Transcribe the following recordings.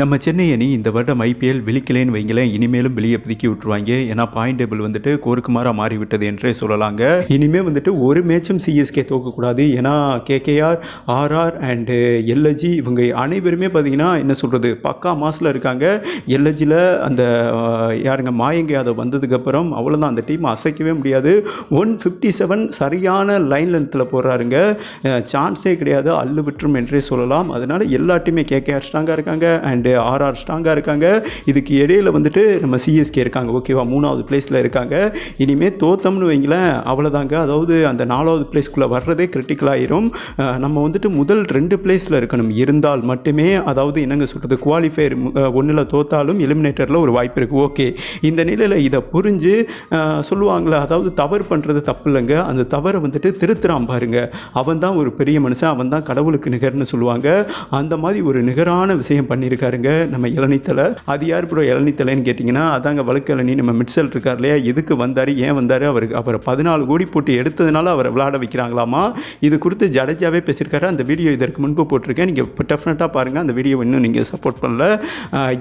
நம்ம சென்னை அணி இந்த வருடம் ஐபிஎல் விழிக்கலேன்னு வைங்களேன். இனிமேலும் வெளியே பிதுக்கி விட்டுருவாங்க. ஏன்னா பாயிண்ட் டேபிள் வந்துட்டு கோருக்குமாறாக மாறிவிட்டது என்றே சொல்லலாங்க. இனிமேல் வந்துட்டு ஒரு மேட்சும் சிஎஸ்கே தோக்கக்கூடாது. ஏன்னா கேகேஆர் ஆர்ஆர் அண்டு எல்எஜி இவங்க அனைவருமே பார்த்தீங்கன்னா என்ன சொல்கிறது பக்கா மாசில் இருக்காங்க. எல்எஜியில் அந்த யாருங்க மாயங்க யாதவ் வந்ததுக்கப்புறம் அவ்வளோதான் அந்த டீம் அசைக்கவே முடியாது. ஒன் ஃபிஃப்டி செவன் சரியான லைன் லென்த்தில் போடுறாருங்க. சான்ஸே கிடையாது. அள்ளு விட்டுரும் என்றே சொல்லலாம். அதனால் எல்லா டீமே கேகேஆர் ஸ்ட்ராங்காக இருக்காங்க. அண்ட் ஆர்ஆர் ஸ்ட்ராங்காக இருக்காங்க. இதுக்கு இடையில வந்துட்டு நம்ம சிஎஸ்கே இருக்காங்க. ஓகேவா மூணாவது பிளேஸில் இருக்காங்க. இனிமேல் தோத்தம்னு வைங்களேன் அவ்வளோதாங்க அதாவது அந்த நாலாவது பிளேஸ்க்குள்ளே வர்றதே கிரிட்டிக்கல் ஆயிரும். நம்ம வந்துட்டு முதல் ரெண்டு பிளேஸில் இருக்கணும். இருந்தால் மட்டுமே அதாவது என்னங்க சொல்கிறது குவாலிஃபயர் ஒன்றில் தோத்தாலும் எலிமினேட்டரில் ஒரு வாய்ப்பு இருக்குது ஓகே இந்த நிலையில் இதை புரிஞ்சு சொல்லுவாங்களே அதாவது தவறு பண்ணுறது தப்பு இல்லைங்க அந்த தவறை வந்துட்டு திருத்துறான் பாருங்க. அவன் தான் ஒரு பெரிய மனுஷன். அவன் தான் கடவுளுக்கு நிகர்னு சொல்லுவாங்க. அந்த மாதிரி ஒரு நிகரான விஷயம் பண்ணியிருக்காரு பண்ணியிருக்காருங்க நம்ம இளநித்தலை. அது யார் ப்ரோ இளநித்தலைன்னு கேட்டிங்கன்னா அதாங்க வழுக்கு நம்ம மிட்சல் இருக்கார் இல்லையா? எதுக்கு வந்தார் ஏன் வந்தார்? அவருக்கு அவரை பதினாலு கோடி போட்டு எடுத்ததுனால அவரை விளையாட வைக்கிறாங்களாமா? இது குறித்து ஜடேஜாவே பேசியிருக்காரு. அந்த வீடியோ இதற்கு முன்பு போட்டிருக்கேன். நீங்கள் டெஃபினட்டாக பாருங்கள் அந்த வீடியோ இன்னும் நீங்கள் சப்போர்ட் பண்ணல.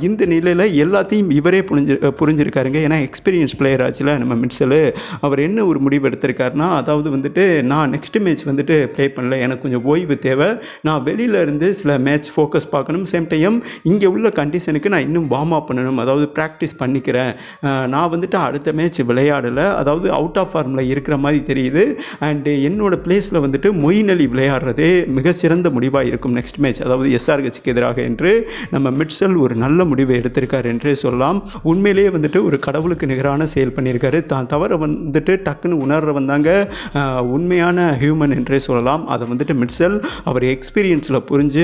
இந்த நிலையில் எல்லாத்தையும் இவரே புரிஞ்சு புரிஞ்சிருக்காருங்க. ஏன்னா எக்ஸ்பீரியன்ஸ் பிளேயர் ஆச்சுல நம்ம மிட்சல். அவர் என்ன ஒரு முடிவு எடுத்திருக்காருன்னா அதாவது வந்துட்டு நான் நெக்ஸ்ட் மேட்ச் வந்துட்டு ப்ளே பண்ணல. எனக்கு கொஞ்சம் ஓய்வு தேவை. நான் வெளியில இருந்து சில மேட்ச் ஃபோக்கஸ் பார்க்கணும். சேம் டைம் இங்கே உள்ள கண்டிஷனுக்கு நான் இன்னும் வார்ம் அப் பண்ணணும். அதாவது ப்ராக்டிஸ் பண்ணிக்கிறேன். நான் வந்துட்டு அடுத்த மேட்ச் விளையாடலை. அதாவது அவுட் ஆஃப் ஃபார்மில் இருக்கிற மாதிரி தெரியுது. அண்டு என்னோடய பிளேஸில் வந்துட்டு மொயின் அலி விளையாடுறதே மிக சிறந்த முடிவாக இருக்கும் நெக்ஸ்ட் மேட்ச் அதாவது எஸ்ஆர்ஹெச்சுக்கு எதிராக என்று நம்ம மிட்சல் ஒரு நல்ல முடிவை எடுத்திருக்கார் என்றே சொல்லலாம். உண்மையிலேயே வந்துட்டு ஒரு கடவுளுக்கு நிகரான செயல் பண்ணியிருக்காரு. தான் தவற வந்துட்டு டக்குன்னு உணர்றவன் தாங்க உண்மையான ஹியூமன் என்றே சொல்லலாம். அதை வந்துட்டு மிட்சல் அவர் எக்ஸ்பீரியன்ஸில் புரிஞ்சு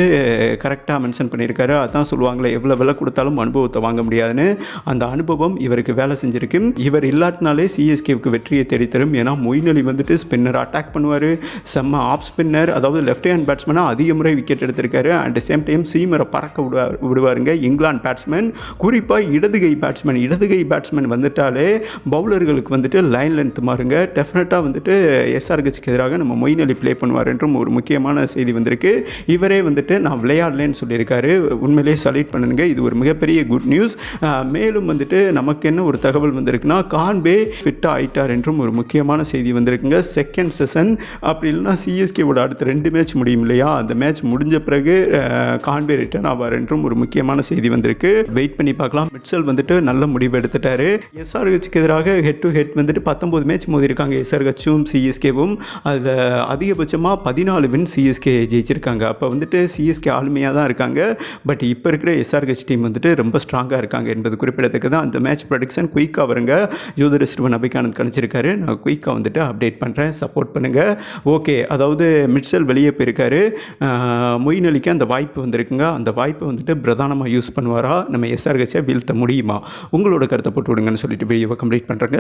கரெக்டாக மென்ஷன் பண்ணியிருக்காரு. அதான் சொல்லுவாங்க சொல்லுவாங்களே எவ்வளோ விலை கொடுத்தாலும் அனுபவத்தை வாங்க முடியாதுன்னு. அந்த அனுபவம் இவருக்கு வேலை செஞ்சிருக்கு. இவர் இல்லாட்டினாலே சிஎஸ்கேவுக்கு வெற்றியை தேடித்தரும். ஏன்னா மொயின் அலி வந்துட்டு ஸ்பின்னர் அட்டாக் பண்ணுவார். செம்ம ஆஃப் ஸ்பின்னர் அதாவது லெஃப்ட் ஹேண்ட் பேட்ஸ்மேனாக அதிக முறை விக்கெட் எடுத்திருக்காரு. அட் சேம் டைம் சீமரை பறக்க விடுவார் விடுவாருங்க. இங்கிலாந்து பேட்ஸ்மேன் குறிப்பாக இடதுகை பேட்ஸ்மேன் இடதுகை பேட்ஸ்மேன் வந்துட்டாலே பவுலர்களுக்கு வந்துட்டு லைன் லென்த் மாறுங்க. டெஃபினட்டாக வந்துட்டு எஸ்ஆர்ஹெச்க்கு எதிராக நம்ம மொயின் அலி ப்ளே பண்ணுவார் என்றும் ஒரு முக்கியமான செய்தி வந்திருக்கு. இவரே வந்துட்டு நான் விளையாடலேன்னு சொல்லியிருக்காரு. உண்மையிலேயே சல்யூட் பண்ணுங்க. இது ஒரு மிகப்பெரிய குட் நியூஸ் மேலும் வந்துட்டு நமக்கு என்ன ஒரு தகவல் வந்திருக்குன்னா கான்பே ஃபிட்டாக ஆயிட்டார் என்றும் ஒரு முக்கியமான செய்தி வந்திருக்குங்க. செகண்ட் செஷன் அப்படி இல்லைன்னா சிஎஸ்கேவோட அடுத்த ரெண்டு மேட்ச் முடியும் இல்லையா? அந்த மேட்ச் முடிஞ்ச பிறகு கான்பே ரிட்டர்ன் ஆவார் என்றும் ஒரு முக்கியமான செய்தி வந்திருக்கு. வெயிட் பண்ணி பார்க்கலாம். மிட்சல் வந்துட்டு நல்ல முடிவு எடுத்துட்டாரு. எஸ்ஆர்ஹெச்சுக்கு எதிராக ஹெட் டு ஹெட் வந்துட்டு பத்தொம்போது மேட்ச் மோதி இருக்காங்க எஸ்ஆர்ஹெச்சும் சிஎஸ்கேவும் அதில் அதிகபட்சமாக பதினாலு வின் சிஎஸ்கே ஜெயிச்சிருக்காங்க. அப்போ வந்துட்டு சிஎஸ்கே ஆளுமையாக தான் இருக்காங்க. பட் இப்போ இருக்கிற எஸ்ஆர்ஹெச் டீம் வந்துட்டு ரொம்ப ஸ்ட்ராங்காக இருக்காங்க என்பது குறிப்பிடத்தக்கது அந்த மேட்ச் ப்ரொடிக்ஷன் குயிக்காக வருங்க. ஜோதிட சிறுவன் அபிகானந்த் கணிச்சிருக்காரு. நான் குயிக்காக வந்துட்டு அப்டேட் பண்ணுறேன் சப்போர்ட் பண்ணுங்கள் ஓகே அதாவது மிட்சல் வெளியே போயிருக்காரு. மொயின் அலிக்கு அந்த வாய்ப்பு வந்திருக்குங்க. அந்த வாய்ப்பை வந்துட்டு பிரதானமாக யூஸ் பண்ணுவாரா? நம்ம எஸ்ஆர்ஹெச்சை வீழ்த்த முடியுமா? உங்களோட கருத்தை போட்டு விடுங்கன்னு சொல்லிட்டு வீடியோவை கம்ப்ளீட் பண்ணுறேங்க